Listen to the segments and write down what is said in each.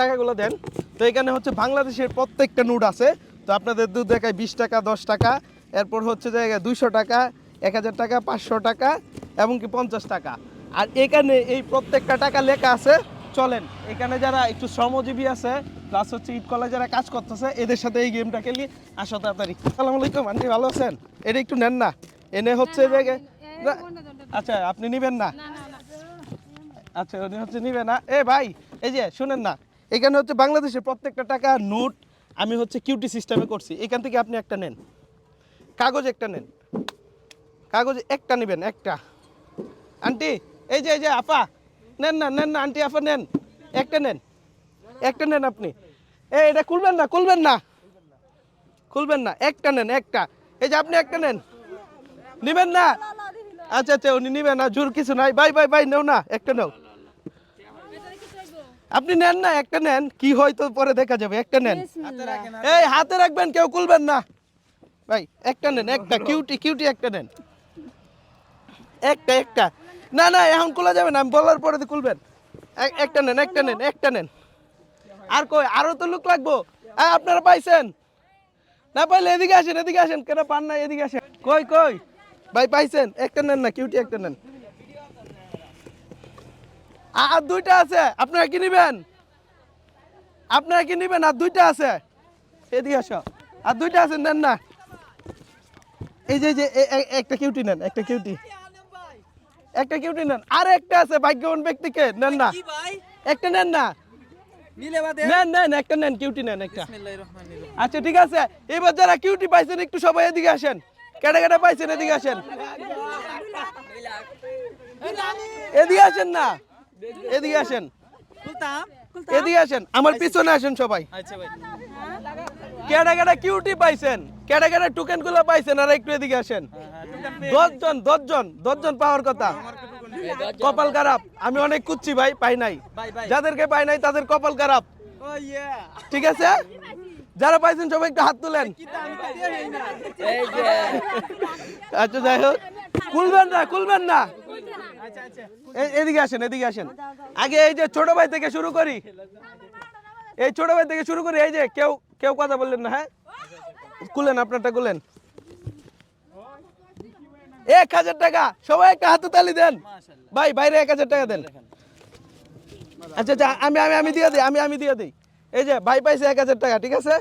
টাকাগুলো দেন। তো এখানে হচ্ছে বাংলাদেশের প্রত্যেকটা নোট আছে। তো আপনাদের দু দেখায় বিশ টাকা দশ টাকা এরপর হচ্ছে যে দুইশো টাকা এক হাজার টাকা পাঁচশো টাকা এমনকি পঞ্চাশ টাকা। আর এখানে এই প্রত্যেকটা টাকা লেখা আছে চলেন। এখানে যারা একটু শ্রমজীবী আছে প্লাস হচ্ছে ইট কলেজ যারা কাজ করতেছে এদের সাথে এই গেমটা খেলি আসো তাড়াতাড়ি। আসসালামু আলাইকুম আন্টি ভালো আছেন? এটা একটু নেন না। এনে হচ্ছে যে না, আচ্ছা আপনি নেবেন না। আচ্ছা উনি হচ্ছে নিবে না। এ ভাই এই যে শুনেন না। এখানে হচ্ছে বাংলাদেশের প্রত্যেকটা টাকা, নোট, আমি হচ্ছে কিউটি সিস্টেমে করছি। এখান থেকে আপনি একটা নেন। কাগজ একটা নেন। কাগজ একটা নেবেন, একটা। আন্টি, এই যে এই যে আপা নেন না নেন না, আন্টি আপা নেন। একটা নেন। একটা নেন আপনি। এ এটা খুলবেন না খুলবেন না। খুলবেন না, একটা নেন, একটা। এই যে, আপনি একটা নেন। নিবেন না? আচ্ছা আচ্ছা উনি নিবেন না, জোর কিছু নাই। বাই বাই বাই, নেও না, একটা নেও। আপনি নেন না একটা নেন। কি হয় তো পরে দেখা যাবে একটা নেন। এই হাতে রাখবেন কেউ খুলবেন না। ভাই একটা নেন একটা কিউটি কিউটি একটা নেন। একটা একটা। না না এখন খোলা যাবে না আমি বলার পরে খুলবেন। একটা নেন একটা নেন একটা নেন। আর কই আরও তো লোক লাগবো। আ, আপনারা পাইছেন? না পাইলে এদিকে আসেন এদিকে আসেন। কেন পান না এদিকে আসেন। কই কই? ভাই পাইছেন? একটা নেন না কিউটি একটা নেন। আর দুইটা আছে। আপনারা কি নিবেন? আপনারা কি নিবেন? আর দুইটা আছে। এদিকে আসো। আর দুইটা আছে নেন না। এই যে যে একটা কিউটি নেন একটা কিউটি। একটা কিউটি নেন। আর একটা আছে ভাগ্যবান ব্যক্তিকে নেন না। একটা নেন না। নেন নেন একটা নেন কিউটি নেন একটা। আচ্ছা ঠিক আছে। এবার যারা কিউটি পাইছেন একটু সবাই এদিকে আসেন। কেটে কেটে পাইছেন এদিকে আসেন। এদিকে আসেন না। এদিকে আসেন। এদিকে আসেন। আমার পিছনে আসেন সবাই। কেডা কেডা কিউটি পাইছেন? কেডা কেডা টোকেনগুলো পাইছেন? আর একটু এদিকে আসেন। দশজন দশজন দশজন পাওয়ার কথা। কপাল খারাপ। আমি অনেক কুচ্ছি ভাই পাই নাই। যাদেরকে পাই নাই তাদের কপাল খারাপ। ঠিক আছে? যারা পাইছেন সবাই একটু হাত তুলেন। আচ্ছা যাই হোক। খুলবেন না খুলবেন না। এদিকে আসেন এদিকে আসেন। আগে এই যে ছোট ভাই থেকে শুরু করি। এই ছোট ভাই থেকে শুরু করি এই যে কেউ কেউ কথা বললেন না হ্যাঁ? কুলেন আপনারটা কুলেন এক হাজার টাকা সবাই একটা হাতে তালি দেন। ভাই বাইরে এক হাজার টাকা দেন। আচ্ছা আচ্ছা আমি আমি আমি দিয়ে দিই আমি আমি দিয়ে দিই। এই যে, ভাই পাইছে এক হাজার টাকা, ঠিক আছে?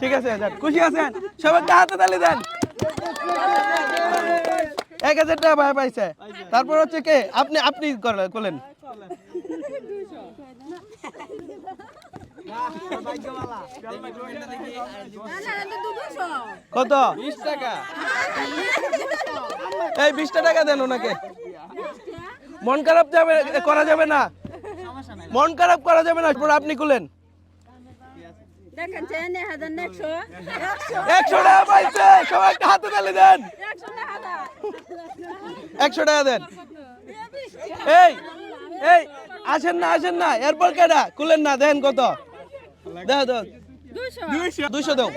ঠিক আছে খুশি আছেন? সবাই একটা হাতে তালি দেন। এক হাজার টাকা ভাই পাইছে। তারপর হচ্ছে কে? আপনি আপনি করলেন কত? এই বিশটা টাকা দেন ওনাকে। মন খারাপ যাবে করা যাবে না। মন খারাপ করা যাবে না আপনি খুলেন। দেখেন চেনে হাজার একশো। টাকা পাইছে সবাই একটা হাতে তালি দেন। একশো টাকা দেন। এই এই আসেন না আসেন না এরপর কেডা? খুলেন না দেন কত? দুইশো। দাও।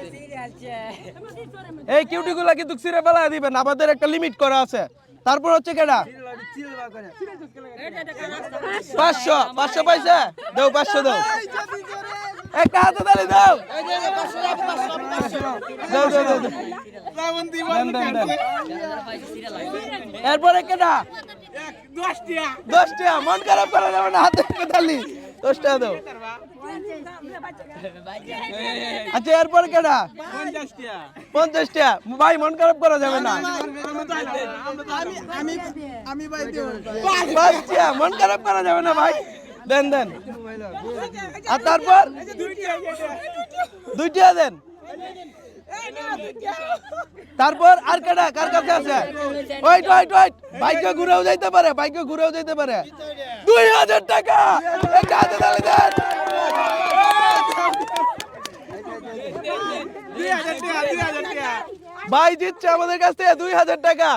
এই কিউটি গুলা কিন্তু ছিঁড়ে ফেলা দিবেন আমাদের একটা লিমিট করা আছে। তারপর হচ্ছে কেডা? পাঁচশো পাঁচশো পয়সা দাও পাঁচশো দাও। একটা হাতে তালি দাও। এরপরে কেডা? দশটা মন খারাপ করা যাবে না হাতে তালি। দশটা দাও। আচ্ছা এরপর কেডা? পঞ্চাশটা ভাই মন খারাপ করা যাবে না। পাঁচটা মন খারাপ করা যাবে না ভাই। দেন দেন। আর তারপর? দুইটা দেন। তারপর আর কেডা? কার কাছে আছে? Wait wait wait. বাইকে ঘুরেও যাইতে পারে বাইকে ঘুরেও যাইতে পারে। দুই হাজার টাকা! একটা হাতে তালি দেন। ভাই দিচ্ছে আমাদের কাছ থেকে দুই হাজার টাকা।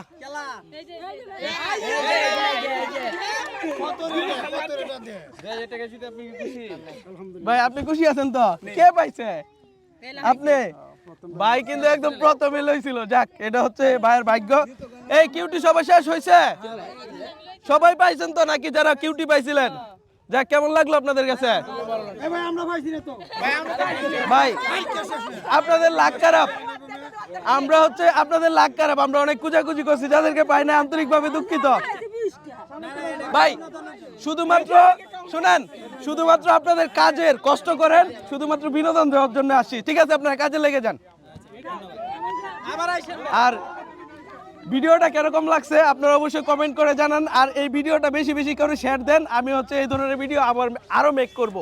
ভাই, আপনি খুশি আছেন তো? কে পাইছে? আপনি? ভাই কিন্তু একদম প্রথমে লইছিল। যাক, এটা হচ্ছে ভাইয়ের ভাগ্য। এই কিউটি সবাই শেষ হয়েছে সবাই পাইছেন তো নাকি যারা কিউটি পাইছিলেন? যাক, কেমন লাগল আপনাদের কাছে? ভাই, আপনাদের লাখ খারাপ। আমরা হচ্ছে আপনাদের লাখ খারাপ। আমরা অনেক কুজাকুজি করছি, যাদেরকে পাই না আন্তরিকভাবে দুঃখিত। ভাই, শুধুমাত্র, শুনেন, শুধুমাত্র আপনাদের কাজের কষ্ট করেন, শুধুমাত্র বিনোদন দেওয়ার জন্য আসি। ঠিক আছে, আপনারা কাজে লেগে যান। আর ভিডিওটা কীরকম লাগছে, আপনারা অবশ্যই কমেন্ট করে জানান। আর এই ভিডিওটা বেশি বেশি করে শেয়ার দেন। আমি হচ্ছে এই ধরনের ভিডিও আবার আরও মেক করব।